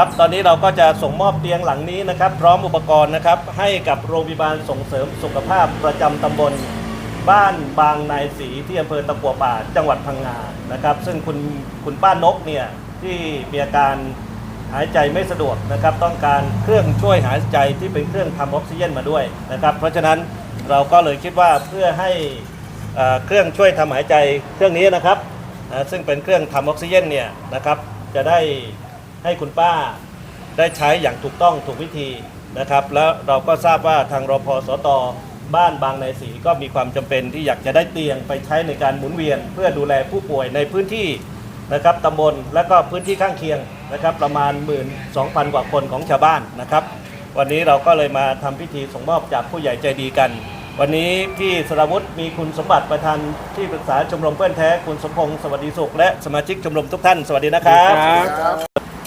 ครับตอนนี้เราก็จะส่งมอบเตียงหลังนี้นะครับ พร้อมอุปกรณ์นะครับให้กับโรงพยาบาลส่งเสริมสุขภาพประจำตำบล บ้านบางนายศรีที่อำเภอตะกัวป่าจังหวัดพังงานะครับ ซึ่งคุณคุณป้านกเนี่ยที่มีอาการหายใจไม่สะดวกนะครับ ต้องการเครื่องช่วยหายใจที่เป็นเครื่องทำออกซิเจนมาด้วยนะครับ เพราะฉะนั้นเราก็เลยคิดว่าเพื่อให้เอ่อเครื่องช่วยทำหายใจเครื่องนี้นะครับอ่าซึ่งเป็นเครื่องทำออกซิเจนเนี่ยนะครับจะได้ ให้คุณป้าได้ใช้อย่างถูกต้องถูกวิธีนะครับ แล้วเราก็ทราบว่าทางรพสตบ้านบางในายศรีก็มีความจำเป็นที่อยากจะได้เตียงไปใช้ในการหมุนเวียน เพื่อดูแลผู้ป่วยในพื้นที่นะครับตำบลและก็พื้นที่ข้างเคียงนะครับ ประมาณ 1 2 0 0 0 กว่าคนของชาวบ้านนะครับ วันนี้เราก็เลยมาทำพิธีส่งมอบจากผู้ใหญ่ใจดีกัน วันนี้พี่สราวุธมีคุณสมบัติประธานที่ปรึกษาชมรมเพื่อนแท้คุณสมพงศ์สวัสดีสุขและสมาชิกชมรมทุกท่านสวัสดีนะครับ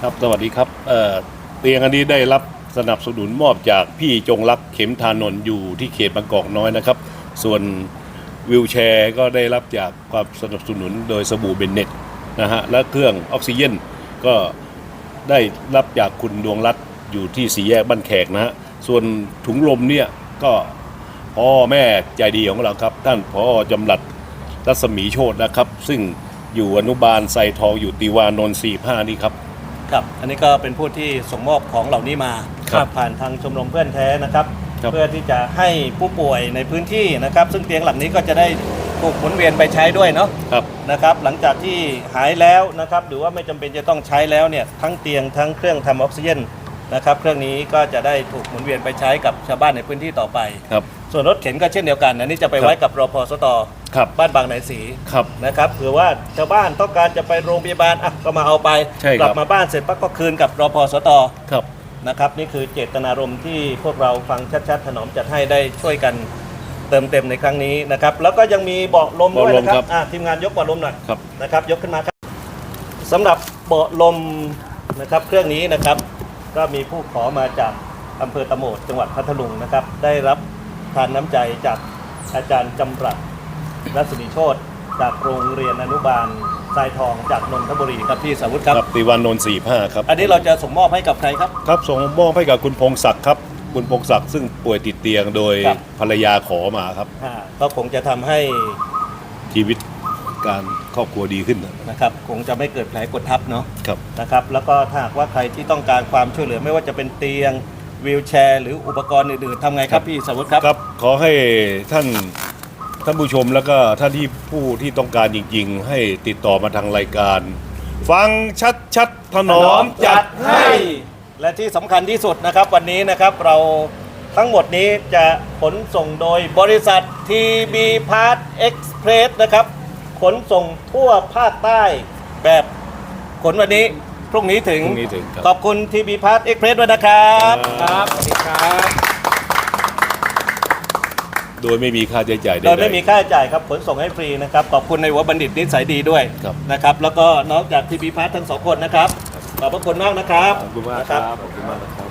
ครับสวัสดีครับเอ่อเตียงอันนี้ได้รับสนับสนุนมอบจากพี่จงรักเข็มทานนท์อยู่ที่เขตบางกอกน้อยนะครับ ส่วนวิวแชร์ก็ได้รับจากความสนับสนุนโดยสบู่เบนเน็ตนะฮะและเครื่องออกซิเจนก็ได้รับจากคุณดวงรัตอยู่ที่สีแยกบ้านแขกนะฮะส่วนถุงลมเนี่ยก็พ่อแม่ใจดีของเราครับ ท่านพ่อจำหลัดรัศมีโชตนะครับ ซึ่งอยู่อนุบาลไซทองอยู่ติวานนท์สี่ห้านี่ครับ ครับ อันนี้ก็เป็นผู้ที่ส่งมอบของเหล่านี้มาครับผ่านทางชมรมเพื่อนแท้นะครับ ครับเพื่อที่จะให้ผู้ป่วยในพื้นที่นะครับ ซึ่งเตียงหลังนี้ก็จะได้ถูกหมุนเวียนไปใช้ด้วยเนาะครับ นะครับ หลังจากที่หายแล้วนะครับ หรือว่าไม่จำเป็นจะต้องใช้แล้วเนี่ยทั้งเตียงทั้งเครื่องทำออกซิเจนนะครับ เครื่องนี้ก็จะได้ถูกหมุนเวียนไปใช้กับชาวบ้านในพื้นที่ต่อไป ครับ ส่วนรถเข็นก็เช่นเดียวกันอันนี้จะไปครับไว้กับรพสตครับบ้านบางนายศรีครับนะครับเผื่อว่าชาวบ้านต้องการจะไปโรงพยาบาลอะก็มาเอาไปใช่ครับ กลับมาบ้านเสร็จปั๊บก็คืนกับรพสตครับ นะครับนี่คือเจตนารมณ์ที่พวกเราฟังชัดๆถนอมจัดให้ได้ช่วยกันเติมเต็มในครั้งนี้นะครับแล้วก็ยังมีเบาะลมด้วยนะคเบาะลมครัรับบ อะทีมงานยกเบาะลมหน่อย ครับ นะครับยกขึ้นมาครับสำหรับเบาะลมนะครับเครื่องนี้นะครับ ก็มีผู้ขอมาจากอำเภอตะโหมดจังหวัดพัทลุงนะครับ ได้รับ ทานน้ำใจจากอาจารย์จำรัดรัศมีโชตจากโรงเรียนอนุบาลทรายทองจากนนทบุรีครับพี่สาวุฒิครับ ครับติวานนท์สี่ห้าครับ อันนี้เราจะส่งมอบให้กับใครครับ ครับส่งมอบให้กับคุณพงศักดิ์ครับ คุณพงศักดิ์ซึ่งป่วยติดเตียงโดยครับ ภรรยาขอมาครับ อ่าก็คงจะทำให้ชีวิตการครอบครัวดีขึ้นนะครับคงจะไม่เกิดแผลกดทับเนาะ ครับ นะครับแล้วก็ถ้าหากว่าใครที่ต้องการความช่วยเหลือไม่ว่าจะเป็นเตียง วีลแชร์ หรืออุปกรณ์อื่นๆทำไงครับพี่สาวุฒิครับ ครับขอให้ท่านท่านผู้ชมแล้วก็ท่านที่ผู้ที่ต้องการจริงๆ ให้ติดต่อมาทางรายการ ฟังชัดชัดๆถนอมจัดให้ และที่สำคัญที่สุดนะครับวันนี้นะครับเราทั้งหมดนี้จะขนส่งโดยบริษัท TB Part Express นะครับ ขนส่งทั่วภาคใต้แบบขนวันนี้ พรุ่งนี้ถึง พรุ่งนี้ถึงครับ ขอบคุณ TB Part Express ด้วยนะครับครับสวัสดีครับโดยไม่มีค่าใช้จ่ายใดๆ โดยไม่มีค่าใช้จ่ายครับขนส่งให้ฟรีนะครับ ขอบคุณในหัวบัณฑิตนิสัยดีด้วยครับนะครับ แล้วก็น้องจาก TB Part ทั้งสองคนนะครับ ขอบพระคุณมากนะครับขอบคุณมากครับขอบคุณมากนะครับ